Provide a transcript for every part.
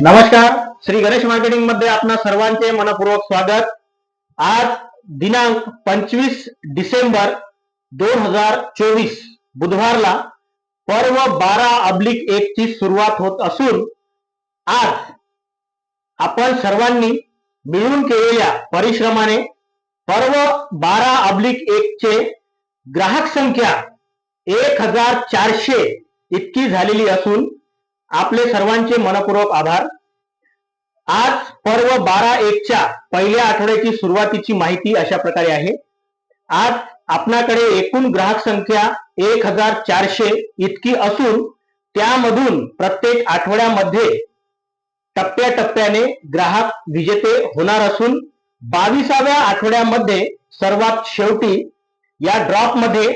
नमस्कार श्री गणेश मार्केटिंगमध्ये आपणा सर्वांचे मनपूर्वक स्वागत. आज दिनांक पंचवीस डिसेंबर दोन हजार चोवीस बुधवारला पर्व बारा अब्लिक एक ची सुरुवात होत असून आज आपण सर्वांनी मिळून केलेल्या परिश्रमाने पर्व बारा अब्लिक एक चे ग्राहक संख्या एक हजार चारशे इतकी झालेली असून आपले सर्वांचे मनपूर्वक आभार. आज पर्व बारा एकच्या पहिल्या आठवड्याची सुरुवातीची माहिती अशा प्रकारे आहे. आज आपणाकडे एकूण ग्राहक संख्या एक हजार चारशे इतकी असून त्यामधून प्रत्येक आठवड्यामध्ये टप्प्याटप्प्याने ग्राहक विजेते होणार असून बावीसाव्या आठवड्यामध्ये सर्वात शेवटी या ड्रॉपमध्ये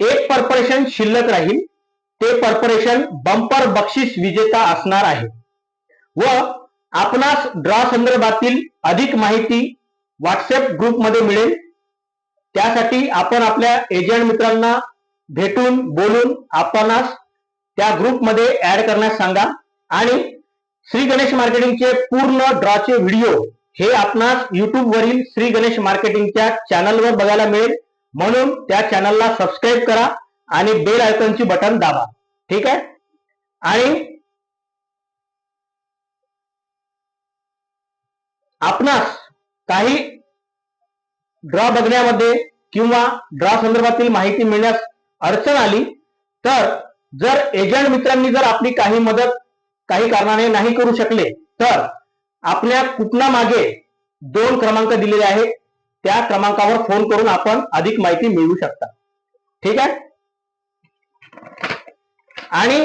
एक पर्परेशन शिल्लक राहील. ते कॉर्पोरेशन बंपर बक्षीस विजेता असणार आहे. व आपणास ड्रॉ संदर्भातील अधिक माहिती व्हॉट्सअप ग्रुपमध्ये मिळेल. त्यासाठी आपण आपल्या एजंट मित्रांना भेटून बोलून आपणास त्या ग्रुपमध्ये ऍड करण्यास सांगा. आणि श्री गणेश मार्केटिंगचे पूर्ण ड्रॉचे व्हिडिओ हे आपणास युट्यूबवरील श्री गणेश मार्केटिंगच्या चॅनलवर बघायला मिळेल. म्हणून त्या चॅनलला सबस्क्राईब करा. आणि बेल आयकॉनची बटन दाबा. ठीक आहे? आणि आपणास काही ड्रॉ बघण्यामध्ये किंवा ड्रॉ संदर्भातील माहिती मिळण्यास अडचण आली तर जर एजंट मित्रांनी जर आपली काही मदत काही कारणाने नाही करू शकले तर आपल्या कुपना मागे दोन क्रमांक दिलेले आहेत. त्या क्रमांकावर फोन करून आपण अधिक माहिती मिळवू शकता. ठीक आहे? आणि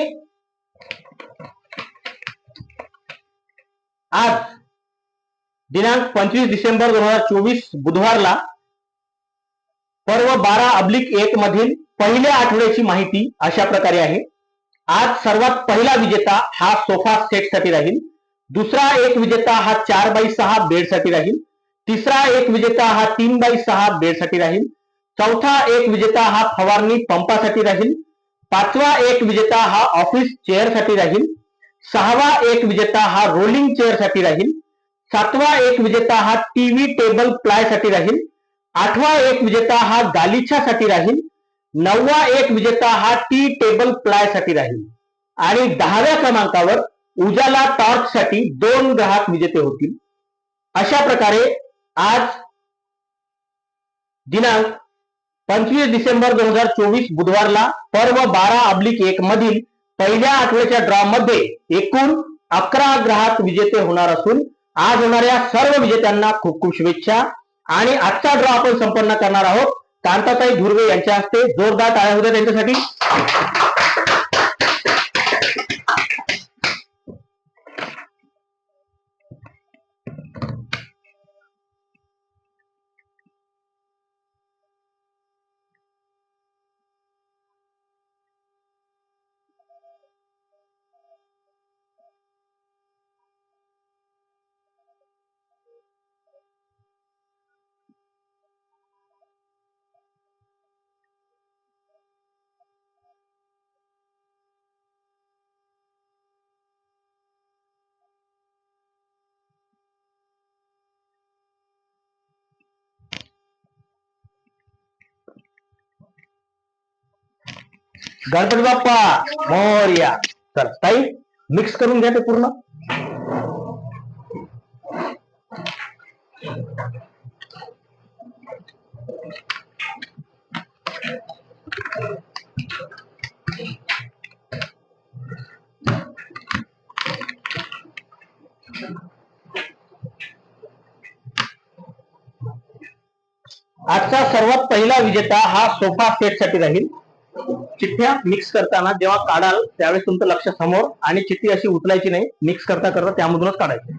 आज दिनांक पंचवीस डिसेंबर दोन हजार चोवीस बुधवारला पर्व बारा अब्लिक एक मधील पहिल्या आठवड्याची माहिती अशा प्रकारे आहे. आज सर्वात पहिला विजेता हा सोफा सेटसाठी राहील. दुसरा एक विजेता हा चार बाय सहा बेडसाठी राहील. तिसरा एक विजेता हा तीन बाय सहा बेडसाठी राहील. चौथा एक विजेता हा फवारणी पंपासाठी राहील. पाचवा एक विजेता हा ऑफिस चेअरसाठी राहील. सहावा एक विजेता हा रोलिंग चेअरसाठी राहील. सातवा एक विजेता हा टीव्ही टेबल प्लायसाठी राहील. आठवा एक विजेता हा गालिछासाठी राहील. नववा एक विजेता हा टी टेबल प्लायसाठी राहील. आणि दहाव्या क्रमांकावर उजाला टॉर्च साठी दोन ग्राहक विजेते होतील. अशा प्रकारे आज दिनांक पंचवीस डिसेंबर दोन हजार चोवीस बुधवारला पर्व बारा अब्लिक एक मधील पहिल्या आठवड्याच्या ड्रॉ मध्ये एकूण अकरा ग्राहक विजेते होणार असून आज होणाऱ्या सर्व विजेत्यांना खूप खूप शुभेच्छा. आणि आजचा ड्रॉ आपण संपन्न करणार आहोत. कांताताई धुर्वे यांच्या हस्ते जोरदार टाळ्या होत्या त्यांच्यासाठी. गणपती बाप्पा मोर्या. चला ताई मिक्स करून घ्या ते पूर्ण. आजचा सर्वात पहिला विजेता हा सोफा सेटसाठी राहील. चिठ्ठ्या मिक्स करताना जेव्हा काढाल त्यावेळेस तुमचं लक्ष समोर आणि चिठ्ठी अशी उचलायची नाही. मिक्स करता करता त्यामधूनच काढायची.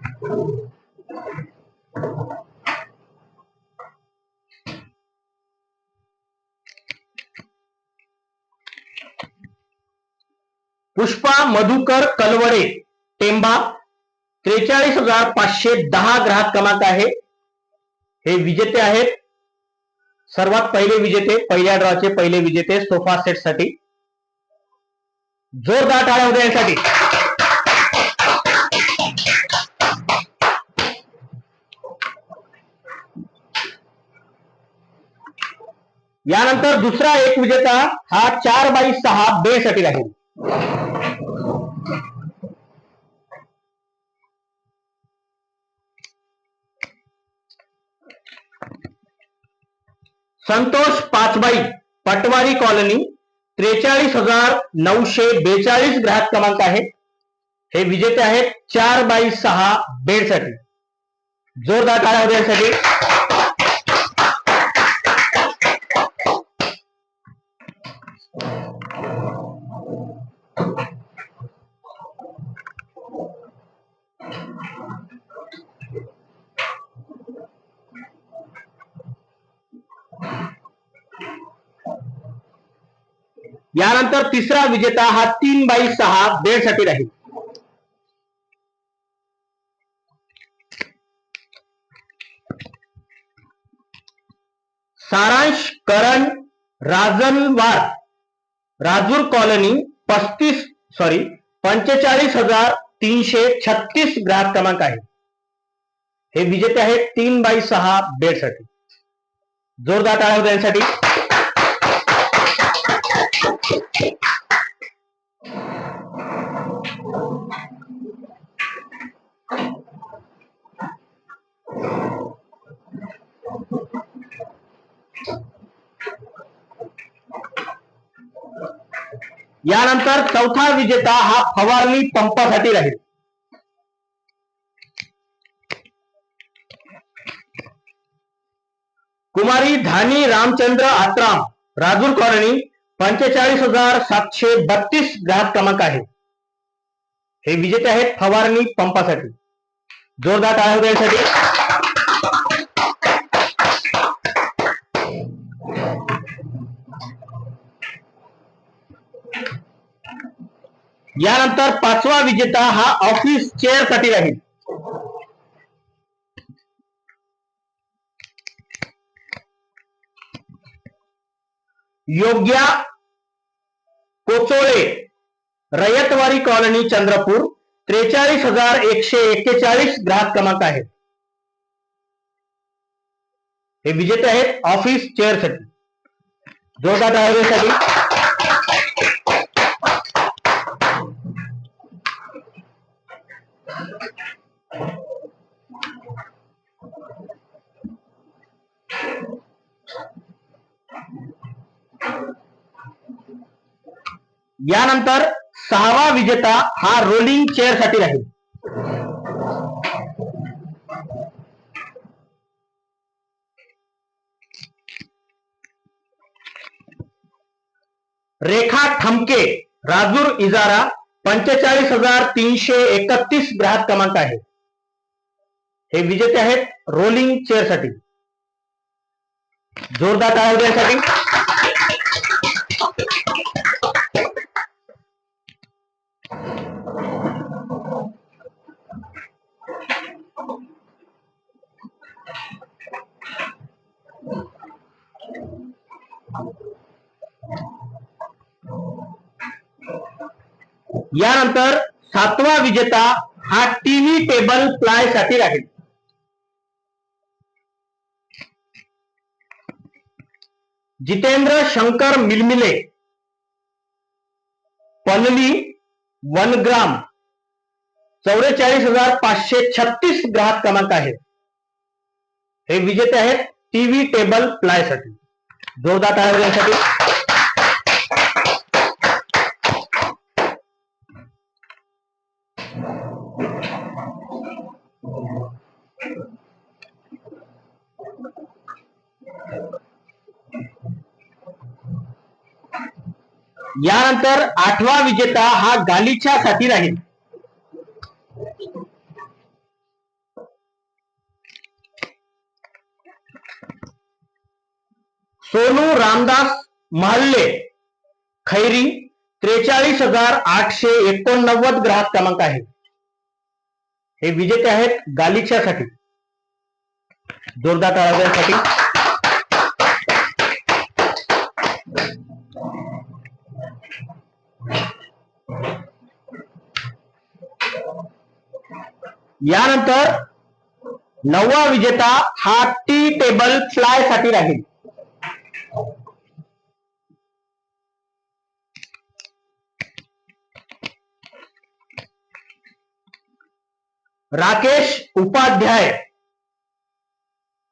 पुष्पा मधुकर कलवडे टेंबा त्रेचाळीस हजार पाचशे दहा ग्राहक क्रमांक आहे. हे विजेते आहेत. सर्वात पहिले विजेते पहिल्या ड्रॉचे पहिले विजेते सोफा सेटसाठी जोरदार टाळ्या उद्या यासाठी यानंतर दुसरा एक विजेता हा चार बाई सहा बे साठी राहील. संतोष पाचबाई पटवारी कॉलनी त्रेचाळीस हजार नऊशे बेचाळीस ग्राहक क्रमांक आहे हे विजेते आहेत चार बाई सहा बेडसाठी जोरदार टाळ्या होत्या यानंतर तिसरा विजेता हा तीन बाई सहा बेडसाठी राहील. सारांश करण राजनवार राजूर कॉलनी पस्तीस सॉरी पंचेचाळीस हजार तीनशे छत्तीस ग्राहक क्रमांक आहे. हे विजेते आहेत तीन बाई सहा बेडसाठी जोरदार टाळ्या होत्या यानंतर चौथा विजेता हा फवारणी पंपासाठी राहील. कुमारी धानी रामचंद्र आत्राम राजूर कॉलनी पंचेचाळीस हजार सातशे बत्तीस ग्राहक क्रमांक आहे. हे विजेते आहेत फवारणी पंपासाठी. जोरदार टाळ्या यानंतर पाचवा विजेता हा ऑफ़िस चेअर साठी राहील. योग्या कोचोळे, रयतवारी कॉलनी, चंद्रपूर, त्रेचाळीस हज़ार एकशे एक्केचाळीस ग्राहक क्रमांक हे विजेते आहेत ऑफ़िस चेअर साठी. जोरदार टाळ्यासाठी यानंतर सहावा विजेता हा रोलिंग चेअरसाठी राहील. रेखा ठमके राजूर इजारा पंचेचाळीस हजार तीनशे एकतीस ग्राहक क्रमांक आहे. हे विजेते आहेत रोलिंग चेअरसाठी. जोरदार टाळ्या यानंतर सातवा विजेता हा टीव्ही टेबल प्लायसाठी राहील. जितेंद्र शंकर मिलमिले पनली वन ग्राम चौवेचाळीस हजार पाचशे छत्तीस ग्राहक क्रमांक आहेत. हे विजेते आहेत टीव्ही टेबल प्लायसाठी. जोरदार टाळ्या यानंतर आठवा विजेता हा गालिच्यासाठी राहील. सोनू रामदास महल्ले खैरी त्रेचाळीस हजार आठशे एकोणनव्वद ग्राहक क्रमांक आहे. हे विजेते आहेत गालिच्यासाठी जोरदार टाळ्यासाठी यानंतर नववा विजेता हा टी टेबल फ्लायसाठी राहील. राकेश उपाध्याय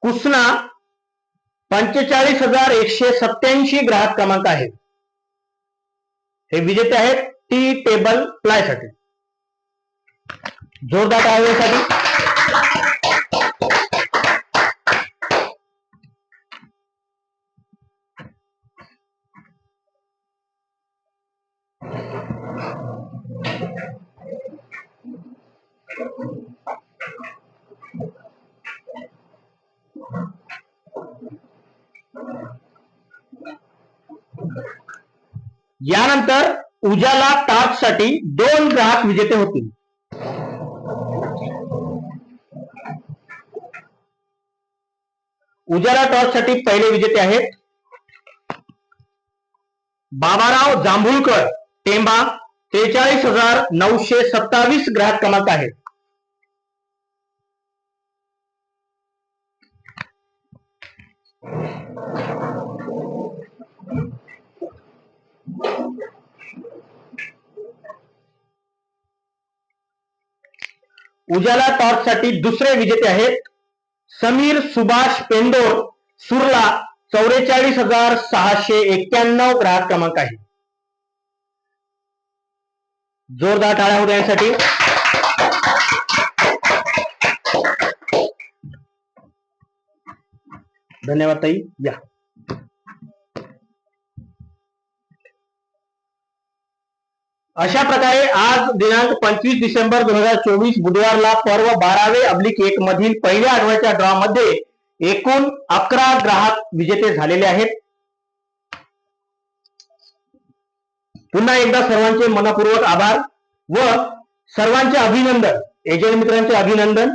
कुसना पंचेचाळीस हजार एकशे सत्याऐंशी ग्राहक क्रमांक आहे. हे विजेते आहेत टी टेबल प्लायसाठी जोरदार टाळ्यासाठी यानंतर उजाला टास्कसाठी दोन ग्राहक विजेते होतील. उजाला टॉर्च साठी पहिले विजेते आहेत. बाबाराव जांभूळकर, टेंबा, त्रेचाळीस हज़ार नऊशे सत्तावीस ग्राहक क्रमांक आहे उजाला टॉर्च साठी दुसरे विजेते आहेत. समीर सुभाष पेंडोर सुरला चौवेचाळीस हजार सहाशे एक्क्याण्णव ग्राहक क्रमांक आहे. जोरदार टाळ्या होत्या यासाठी धन्यवाद ताई. या. अशा प्रकारे आज दिनांक पंचवीस डिसेंबर दोन हजार चोवीस बुधवारला पर्व बारावे अब्लिक एक मधील पहिल्या आठवड्याच्या ड्रॉ मध्ये एकूण अकरा ग्राहक विजेते झालेले आहेत. पुन्हा एकदा सर्वांचे मनपूर्वक आभार व सर्वांचे अभिनंदन एजंट मित्रांचे अभिनंदन.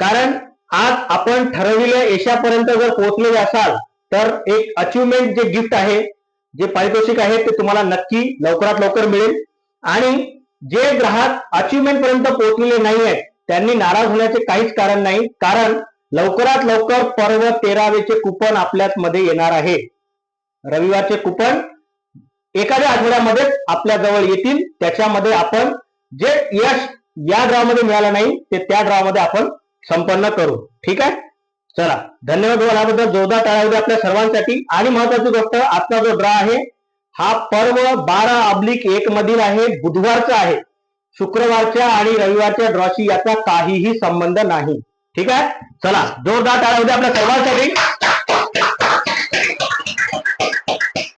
कारण आज आपण ठरविलेल्या यशापर्यंत जर पोहोचलेले असाल तर एक अचिव्हमेंट जे गिफ्ट आहे जे पारितोषिक आहे ते तुम्हाला नक्की लवकरात लवकर मिळेल. आणि जे ग्राहक अचिव्हमेंट पर्यंत पोहोचलेले नाही आहेत त्यांनी नाराज होण्याचे काहीच कारण नाही. कारण लवकरात लवकर पर्व तेरावेचे कुपन आपल्याच मध्ये येणार आहे. रविवारचे कुपन एखाद्या आठवड्यामध्येच आपल्या जवळ येतील. त्याच्यामध्ये आपण जे यश या ड्रॉमध्ये मिळालं नाही ते त्या ड्रॉमध्ये आपण संपन्न करू. ठीक आहे? चला. धन्यवाद याबद्दल. जोरदार टाळ्या आपल्या सर्वांसाठी. आणि महत्वाची गोष्ट आजचा जो ड्रॉ आहे हा पर्व बारा अब्लिक एक मधील आहे बुधवारचा आहे. शुक्रवारच्या आणि रविवारच्या ड्रॉशी याचा काहीही संबंध नाही. ठीक आहे? चला जोरदार टाळा. होते आपल्या सर्वांसाठी